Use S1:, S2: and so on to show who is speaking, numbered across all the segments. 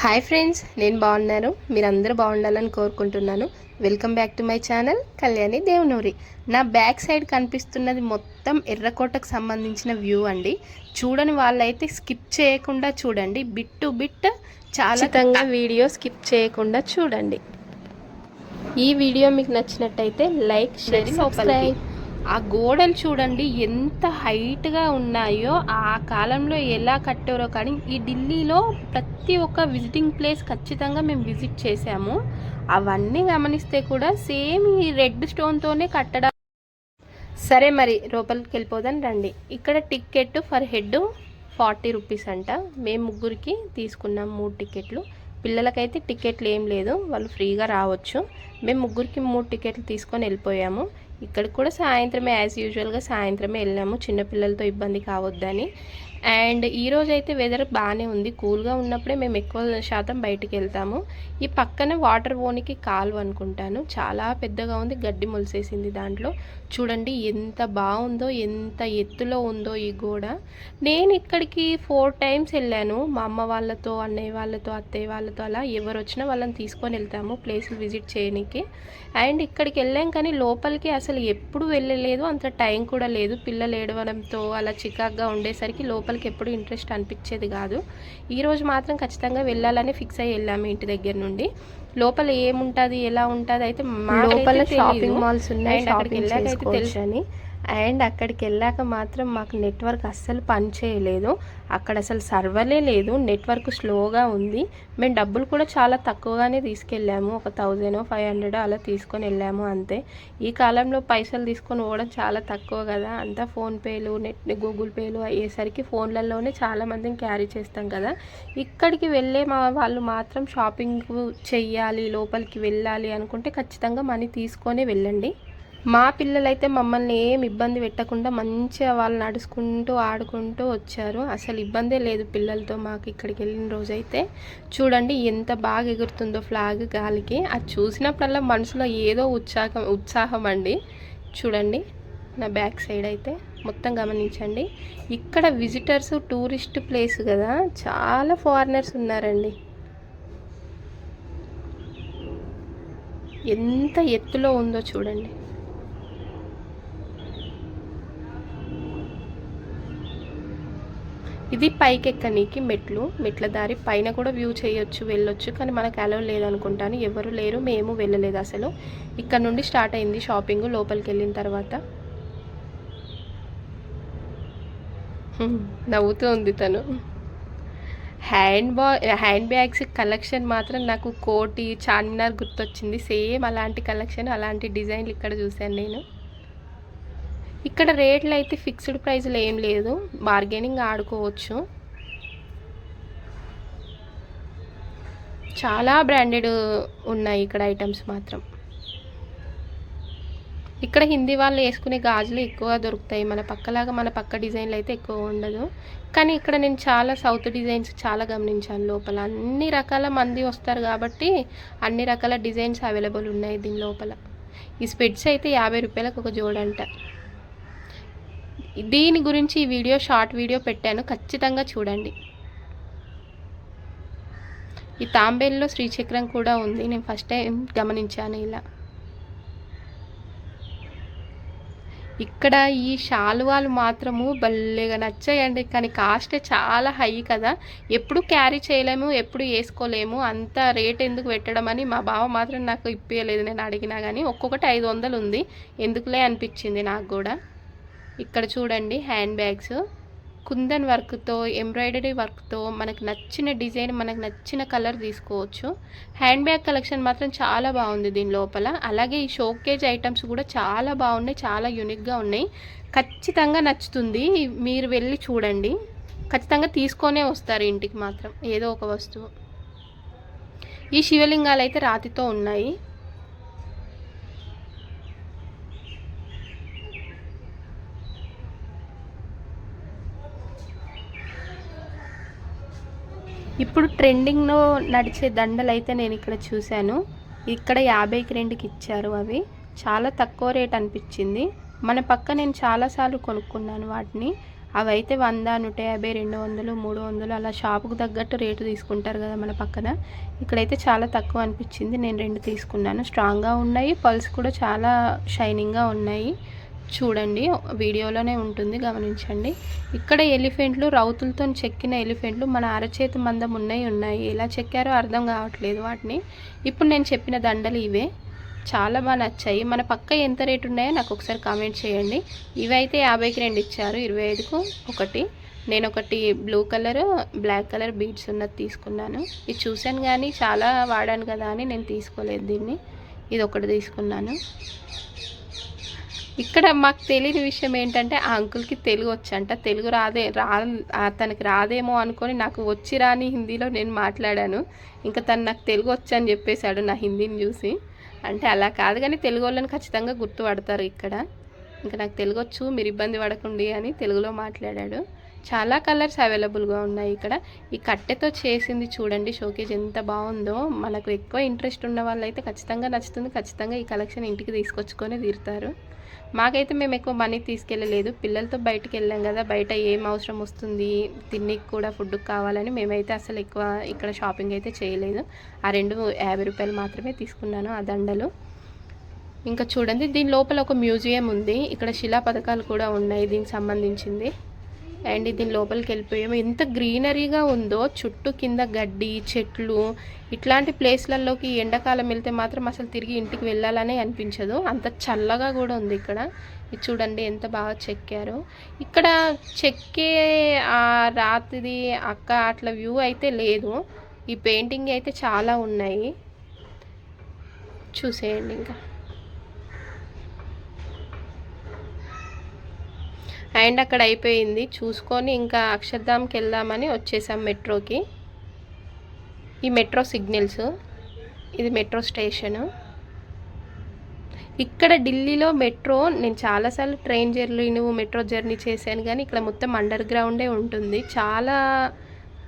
S1: Hi friends నేను బాగున్నాను. మీరందరూ బాగుండాలని కోరుకుంటున్నాను. Welcome back to my channel Kalyani Devanuri. నా బ్యాక్ సైడ్ కనిపిస్తున్నది మొత్తం ఎర్రకోటకు సంబంధించిన వ్యూ అండి. చూడని వాళ్ళైతే స్కిప్ చేయకుండా చూడండి. బిట్ టు బిట్ చాలా వీడియో స్కిప్ చేయకుండా చూడండి. ఈ వీడియో మీకు నచ్చినట్టయితే లైక్ షేర్ సబ్స్క్రైబ్. ఆ గోడలు చూడండి ఎంత హైట్గా ఉన్నాయో ఆ కాలంలో ఎలా కట్టారో కానీ ఈ ఢిల్లీలో ప్రతి ఒక్క విజిటింగ్ ప్లేస్ ఖచ్చితంగా మేము విజిట్ చేసాము అవన్నీ గమనిస్తే కూడా సేమ్ ఈ రెడ్ స్టోన్తోనే కట్టడం. సరే మరి లోపలికి వెళ్ళిపోదాం రండి. ఇక్కడ ticket for head forty rupees అంట. మేము ముగ్గురికి తీసుకున్నాం మూడు టికెట్లు పిల్లలకైతే టికెట్లు ఏం లేదు. వాళ్ళు ఫ్రీగా రావచ్చు. మేము ముగ్గురికి మూడు టికెట్లు తీసుకొని వెళ్ళిపోయాము. ఇక్కడ కూడా సాయంత్రమే యాజ్ యూజువల్గా సాయంత్రమే వెళ్ళాము. చిన్నపిల్లలతో ఇబ్బంది కావద్దని. అండ్ ఈరోజు అయితే వెదర్ బాగానే ఉంది. కూల్గా ఉన్నప్పుడే మేము ఎక్కువ శాతం బయటికి వెళ్తాము. ఈ పక్కన వాటర్ ఓనికి కాలువ అనుకుంటాను. చాలా పెద్దగా ఉంది. గడ్డి మొలిసేసింది దాంట్లో. చూడండి ఎంత బాగుందో ఎంత ఎత్తులో ఉందో ఈ గోడ. నేను ఇక్కడికి ఫోర్ టైమ్స్ వెళ్ళాను. మా అమ్మ వాళ్ళతో అన్నయ్య వాళ్ళతో అత్తయ్య వాళ్ళతో అలా ఎవరు వచ్చినా వాళ్ళని తీసుకొని వెళ్తాము ప్లేసులు విజిట్ చేయడానికి అండ్ ఇక్కడికి వెళ్ళాం కానీ లోపలికి అసలు ఎప్పుడు వెళ్ళలేదు. అంత టైం కూడా లేదు. పిల్లలు ఏడవడంతో అలా చికాగ్గా ఉండేసరికి లోపల లోపలికి ఎప్పుడు ఇంట్రెస్ట్ అనిపించేది కాదు. ఈరోజు మాత్రం ఖచ్చితంగా వెళ్ళాలని ఫిక్స్ అయ్యి వెళ్ళాము ఇంటి దగ్గర నుండి. లోపల ఏముంటుంది ఎలా ఉంటుంది అయితే లోపల షాపింగ్ మాల్స్ ఉన్నాయి అక్కడికి వెళ్ళాక అయితే తెలుసు అని. అండ్ అక్కడికి వెళ్ళాక మాత్రం మాకు నెట్వర్క్ అస్సలు పని చేయలేదు. అక్కడ అసలు సర్వర్లే లేదు. నెట్వర్క్ స్లోగా ఉంది. మేము డబ్బులు కూడా చాలా తక్కువగానే తీసుకెళ్ళాము. ఒక థౌజండ్ ఫైవ్ హండ్రెడ్ అలా తీసుకొని వెళ్ళాము అంతే. ఈ కాలంలో పైసలు తీసుకొని పోవడం చాలా తక్కువ కదా. అంతా ఫోన్పేలు నెట్ గూగుల్ పేలు అయ్యేసరికి ఫోన్లలోనే చాలామందిని క్యారీ చేస్తాం కదా. ఇక్కడికి వెళ్ళే మా వాళ్ళు మాత్రం షాపింగ్ చెయ్యాలి లోపలికి వెళ్ళాలి అనుకుంటే ఖచ్చితంగా మనీ తీసుకొనే వెళ్ళండి. మా పిల్లలైతే మమ్మల్ని ఏం ఇబ్బంది పెట్టకుండా మంచిగా వాళ్ళు నడుచుకుంటూ ఆడుకుంటూ వచ్చారు. అసలు ఇబ్బందే లేదు పిల్లలతో మాకు ఇక్కడికి వెళ్ళిన రోజైతే. చూడండి ఎంత బాగా ఎగురుతుందో ఫ్లాగ్ గాలికి. అది చూసినప్పుడల్లా మనసులో ఏదో ఉత్సాహం ఉత్సాహం అండి. చూడండి నా బ్యాక్ సైడ్ అయితే మొత్తం గమనించండి. ఇక్కడ విజిటర్స్ టూరిస్ట్ ప్లేస్ కదా. చాలా ఫారినర్స్ ఉన్నారండి. ఎంత ఎత్తులో ఉందో చూడండి. ఇది పైకి ఎక్కనీకి మెట్లు. మెట్ల దారి పైన కూడా వ్యూ చేయొచ్చు వెళ్ళొచ్చు కానీ మనకు అలవ్ లేదనుకుంటాను ఎవరు లేరు మేము వెళ్ళలేదు అసలు. ఇక్కడ నుండి స్టార్ట్ అయింది షాపింగ్ లోపలికి వెళ్ళిన తర్వాత. నవ్వుతూ ఉంది తను. హ్యాండ్ బా హ్యాండ్ బ్యాగ్స్ కలెక్షన్ మాత్రం నాకు కోటి చార్మినార్ గుర్తొచ్చింది. సేమ్ అలాంటి కలెక్షన్ అలాంటి డిజైన్లు ఇక్కడ చూశాను నేను. ఇక్కడ రేట్లు అయితే ఫిక్స్డ్ ప్రైస్లు ఏం లేదు. బార్గెనింగ్ ఆడుకోవచ్చు. చాలా బ్రాండెడ్ ఉన్నాయి ఇక్కడ ఐటమ్స్ మాత్రం. ఇక్కడ హిందీ వాళ్ళు వేసుకునే గాజులు ఎక్కువ దొరుకుతాయి. మన పక్కలాగా మన పక్క డిజైన్లు అయితే ఎక్కువ ఉండదు. కానీ ఇక్కడ నేను చాలా సౌత్ డిజైన్స్ చాలా గమనించాను లోపల. అన్ని రకాల మంది వస్తారు కాబట్టి అన్ని రకాల డిజైన్స్ అవైలబుల్ ఉన్నాయి దీని లోపల. ఈ స్పెడ్స్ అయితే యాభై రూపాయలకు ఒక జోడంట. దీని గురించి ఈ వీడియో షార్ట్ వీడియో పెట్టాను. ఖచ్చితంగా చూడండి. ఈ తాంబేల్లో శ్రీచక్రం కూడా ఉంది. నేను ఫస్ట్ టైం గమనించాను ఇలా. ఇక్కడ ఈ శాలువాలు మాత్రము భలేగా నచ్చాయండి. కానీ కాస్ట్ చాలా హై కదా. ఎప్పుడు క్యారీ చేయలేము ఎప్పుడు వేసుకోలేము. అంత రేట్ ఎందుకు పెట్టడం అని మా బావ మాత్రం నాకు ఇప్పించలేదు నేను అడిగినా కానీ ఒక్కొక్కటి ఐదు వందలు ఉంది. ఎందుకులే అనిపించింది నాకు కూడా. ఇక్కడ చూడండి హ్యాండ్ బ్యాగ్స్. కుందన్ వర్క్తో ఎంబ్రాయిడరీ వర్క్తో మనకు నచ్చిన డిజైన్ మనకు నచ్చిన కలర్ తీసుకోవచ్చు. హ్యాండ్ బ్యాగ్ కలెక్షన్ మాత్రం చాలా బాగుంది దీని లోపల. అలాగే ఈ షోకేజ్ ఐటమ్స్ కూడా చాలా బాగున్నాయి చాలా యూనిక్గా ఉన్నాయి. ఖచ్చితంగా నచ్చుతుంది. మీరు వెళ్ళి చూడండి. ఖచ్చితంగా తీసుకొనే వస్తారు ఇంటికి మాత్రం ఏదో ఒక వస్తువు. ఈ శివలింగాలు అయితే రాతితో ఉన్నాయి. ఇప్పుడు ట్రెండింగ్లో నడిచే దండలు అయితే నేను ఇక్కడ చూశాను. ఇక్కడ యాభైకి రెండుకి ఇచ్చారు అవి. చాలా తక్కువ రేట్ అనిపించింది. మన పక్క నేను చాలాసార్లు కొనుక్కున్నాను వాటిని. అవి అయితే వంద నూట యాభై రెండు వందలు మూడు వందలు అలా షాపుకు తగ్గట్టు రేటు తీసుకుంటారు కదా మన పక్కన. ఇక్కడైతే చాలా తక్కువ అనిపించింది. నేను రెండు తీసుకున్నాను. స్ట్రాంగ్గా ఉన్నాయి. పల్స్ కూడా చాలా షైనింగ్గా ఉన్నాయి. చూడండి వీడియోలోనే ఉంటుంది గమనించండి. ఇక్కడ ఎలిఫెంట్లు రౌతులతో చెక్కిన ఎలిఫెంట్లు మన అరచేతి మందం ఉన్నాయి ఉన్నాయి. ఎలా చెక్కారో అర్థం కావట్లేదు వాటిని. ఇప్పుడు నేను చెప్పిన దండలు ఇవే. చాలా బాగా నచ్చాయి. మన పక్క ఎంత రేటు ఉన్నాయో నాకు ఒకసారి కామెంట్ చేయండి. ఇవైతే యాభైకి రెండు ఇచ్చారు ఇరవై ఐదుకు ఒకటి. నేను ఒకటి blue colour black colour beads ఉన్నది తీసుకున్నాను. ఇది చూశాను కానీ చాలా వాడాను కదా అని నేను తీసుకోలేదు దీన్ని. ఇది ఒకటి తీసుకున్నాను. ఇక్కడ మాకు తెలియని విషయం ఏంటంటే ఆ అంకుల్కి తెలుగు వచ్చంట. తెలుగు రాదే రా తనకి రాదేమో అనుకొని నాకు వచ్చి రాని హిందీలో నేను మాట్లాడాను. ఇంకా తను నాకు తెలుగు వచ్చని చెప్పేశాడు నా హిందీని చూసి. అంటే అలా కాదు కానీ తెలుగు వాళ్ళని ఖచ్చితంగా గుర్తుపడతారు ఇక్కడ. ఇంకా నాకు తెలుగు వచ్చు మీరు ఇబ్బంది పడకండి అని తెలుగులో మాట్లాడాడు. చాలా కలర్స్ అవైలబుల్గా ఉన్నాయి ఇక్కడ. ఈ కట్టెతో చేసింది చూడండి షోకేజ్ ఎంత బాగుందో. మనకు ఎక్కువ ఇంట్రెస్ట్ ఉన్న వాళ్ళైతే ఖచ్చితంగా నచ్చుతుంది. ఖచ్చితంగా ఈ కలెక్షన్ ఇంటికి తీసుకొచ్చుకొని తీరుతారు. మాకైతే మేము ఎక్కువ మనీ తీసుకెళ్ళలేదు. పిల్లలతో బయటకు వెళ్ళాం కదా బయట ఏం అవసరం వస్తుంది తిన్నికి కూడా ఫుడ్ కావాలని మేమైతే అసలు ఎక్కువ ఇక్కడ షాపింగ్ అయితే చేయలేదు. ఆ రెండు యాభై రూపాయలు మాత్రమే తీసుకున్నాను ఆ దండలు. ఇంకా చూడండి దీని లోపల ఒక మ్యూజియం ఉంది. ఇక్కడ శిలా పథకాలు కూడా ఉన్నాయి దీనికి సంబంధించింది. అండ్ దీని లోపలికి వెళ్ళిపోయాము ఎంత గ్రీనరీగా ఉందో చుట్టూ కింద గడ్డి చెట్లు ఇట్లాంటి ప్లేస్లలోకి ఎండాకాలం వెళ్తే మాత్రం అసలు తిరిగి ఇంటికి వెళ్ళాలనే అనిపించదు. అంత చల్లగా కూడా ఉంది ఇక్కడ. ఇది చూడండి ఎంత బాగా చెక్కారు. ఇక్కడ చెక్కే ఆ రాత్రిది అక్క అట్లా వ్యూ అయితే లేదు. ఈ పెయింటింగ్ అయితే చాలా ఉన్నాయి. చూసేయండి ఇంకా. అండ్ అక్కడ అయిపోయింది. చూసుకొని ఇంకా అక్షర్ధామ్కి వెళ్దామని వచ్చేసాం మెట్రోకి. ఈ మెట్రో సిగ్నల్స్. ఇది మెట్రో స్టేషను. ఇక్కడ ఢిల్లీలో మెట్రో నేను చాలాసార్లు ట్రైన్ జర్నీ మెట్రో జర్నీ చేశాను కానీ ఇక్కడ మొత్తం అండర్ గ్రౌండే ఉంటుంది. చాలా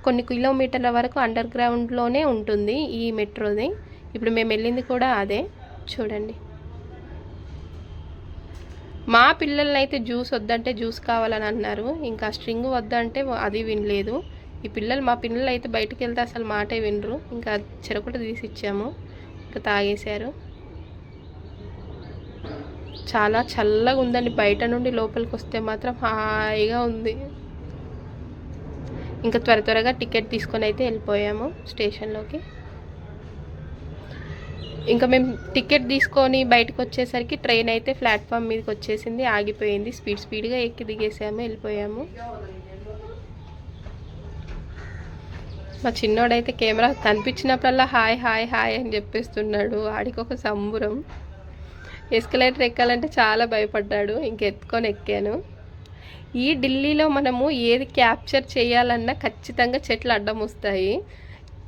S1: కొన్ని కిలోమీటర్ల వరకు అండర్ గ్రౌండ్లోనే ఉంటుంది ఈ మెట్రోది. ఇప్పుడు మేము వెళ్ళింది కూడా అదే. చూడండి. మా పిల్లలనైతే జ్యూస్ వద్దంటే జ్యూస్ కావాలని అన్నారు. ఇంకా స్ట్రింగ్ వద్దంటే అది వినలేదు. ఈ పిల్లలు మా పిల్లలు అయితే బయటకు వెళ్తే అసలు మాటే వినరు. ఇంకా చెరకుట తీసి ఇచ్చాము. ఇంకా తాగేశారు. చాలా చల్లగా ఉందండి. బయట నుండి లోపలికి వస్తే మాత్రం హాయిగా ఉంది. ఇంకా త్వర త్వరగా టికెట్ తీసుకొని అయితే వెళ్ళిపోయాము స్టేషన్లోకి. ఇంకా మేము టికెట్ తీసుకొని బయటకు వచ్చేసరికి ట్రైన్ అయితే ప్లాట్ఫామ్ మీదకి వచ్చేసింది ఆగిపోయింది. స్పీడ్ స్పీడ్గా ఎక్కి దిగేసాము వెళ్ళిపోయాము. మా చిన్నోడైతే కెమెరా కనిపించినప్పుడల్లా హాయ్ హాయ్ హాయ్ అని చెప్పేస్తున్నాడు. వాడికి ఒక సంబురం. ఎస్కలేటర్ ఎక్కాలంటే చాలా భయపడ్డాడు. ఇంకెత్తుకొని ఎక్కాను. ఈ ఢిల్లీలో మనము ఏది క్యాప్చర్ చేయాలన్నా ఖచ్చితంగా చెట్లు అడ్డం వస్తాయి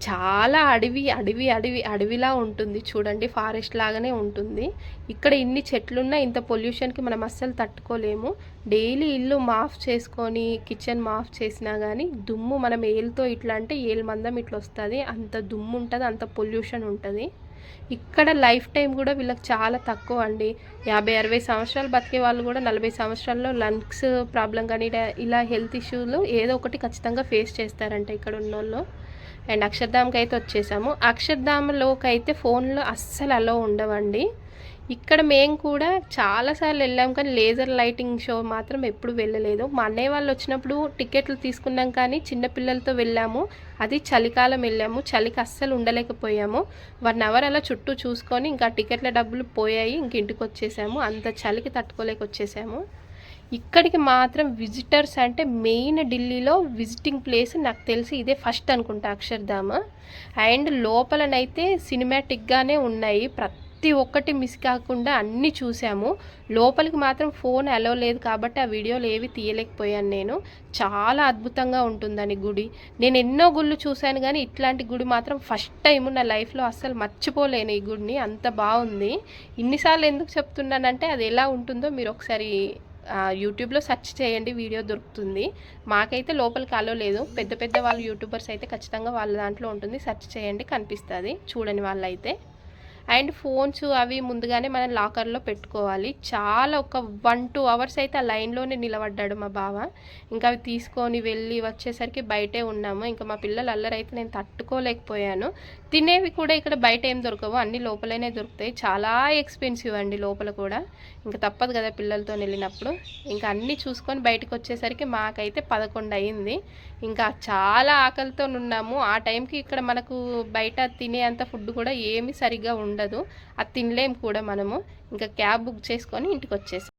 S1: చాలా అడవి అడవి అడవి అడవిలా ఉంటుంది. చూడండి ఫారెస్ట్ లాగానే ఉంటుంది. ఇక్కడ ఇన్ని చెట్లున్నా ఇంత పొల్యూషన్కి మనం అస్సలు తట్టుకోలేము. డైలీ ఇల్లు మాఫ్ చేసుకొని కిచెన్ మాఫ్ చేసినా కానీ దుమ్ము మనం ఏలుతో ఇట్లా అంటే ఏలు మందం ఇట్లా వస్తుంది. అంత దుమ్ము ఉంటుంది అంత పొల్యూషన్ ఉంటుంది. ఇక్కడ లైఫ్ టైం కూడా వీళ్ళకి చాలా తక్కువ అండి. యాభై అరవై సంవత్సరాలు బతికే వాళ్ళు కూడా నలభై సంవత్సరాల్లో లంగ్స్ ప్రాబ్లం కానీ ఇలా హెల్త్ ఇష్యూలు ఏదో ఒకటి ఖచ్చితంగా ఫేస్ చేస్తారంట ఇక్కడ ఉన్న వాళ్ళు అండ్ అక్షర్ధామ్కి అయితే వచ్చేసాము. అక్షర్ధామ్లోకి అయితే ఫోన్లో అస్సలు అలో ఉండవండి. ఇక్కడ మేము కూడా చాలాసార్లు వెళ్ళాం కానీ లేజర్ లైటింగ్ షో మాత్రం ఎప్పుడు వెళ్ళలేదు. మా అన్నయ్య వాళ్ళు వచ్చినప్పుడు టికెట్లు తీసుకున్నాం కానీ చిన్నపిల్లలతో వెళ్ళాము. అది చలికాలం వెళ్ళాము. చలికి అస్సలు ఉండలేకపోయాము. వన్ అవర్ అలా చుట్టూ చూసుకొని ఇంకా టికెట్ల డబ్బులు పోయాయి. ఇంక ఇంటికి వచ్చేసాము. అంత చలికి తట్టుకోలేక వచ్చేసాము. ఇక్కడికి మాత్రం విజిటర్స్ అంటే మెయిన్ ఢిల్లీలో విజిటింగ్ ప్లేస్ నాకు తెలిసి ఇదే ఫస్ట్ అనుకుంటా అక్షర్ధామ. అండ్ లోపలనైతే సినిమాటిక్గానే ఉన్నాయి. ప్రతి ఒక్కటి మిస్ కాకుండా అన్నీ చూసాము. లోపలికి మాత్రం ఫోన్ అలో లేదు కాబట్టి ఆ వీడియోలు ఏవి తీయలేకపోయాను నేను. చాలా అద్భుతంగా ఉంటుందని గుడి. నేను ఎన్నో గుళ్ళు చూశాను కానీ ఇట్లాంటి గుడి మాత్రం ఫస్ట్ టైం నా లైఫ్లో అస్సలు మర్చిపోలేను ఈ గుడిని. అంత బాగుంది. ఇన్నిసార్లు ఎందుకు చెప్తున్నానంటే అది ఎలా ఉంటుందో మీరు ఒకసారి యూట్యూబ్లో సెర్చ్ చేయండి వీడియో దొరుకుతుంది. మాకైతే లోపలికి అలో లేదు. పెద్ద పెద్ద వాళ్ళు యూట్యూబర్స్ అయితే ఖచ్చితంగా వాళ్ళ దాంట్లో ఉంటుంది. సెర్చ్ చేయండి కనిపిస్తుంది. చూడని వాళ్ళైతే. అండ్ ఫోన్స్ అవి ముందుగానే మనం లాకర్లో పెట్టుకోవాలి. చాలా ఒక వన్ టూ అవర్స్ అయితే ఆ లైన్లోనే నిలబడ్డాడు మా బావ. ఇంకా అవి తీసుకొని వెళ్ళి వచ్చేసరికి బయటే ఉన్నాము. ఇంకా మా పిల్లలు అల్లరైతే నేను తట్టుకోలేకపోయాను. తినేవి కూడా ఇక్కడ బయట ఏం దొరకవు. అన్ని లోపలనే దొరుకుతాయి. చాలా ఎక్స్పెన్సివ్ అండి లోపల కూడా. ఇంకా తప్పదు కదా పిల్లలతో వెళ్ళినప్పుడు. ఇంకా అన్నీ చూసుకొని బయటకు వచ్చేసరికి మాకైతే పదకొండు అయింది. ఇంకా చాలా ఆకలితో ఉన్నాము ఆ టైంకి ఇక్కడ మనకు బయట తినే అంత ఫుడ్ కూడా ఏమి సరిగ్గా ఉండదు. అది తినలేము కూడా మనము. ఇంకా క్యాబ్ బుక్ చేసుకొని ఇంటికి వచ్చేసాం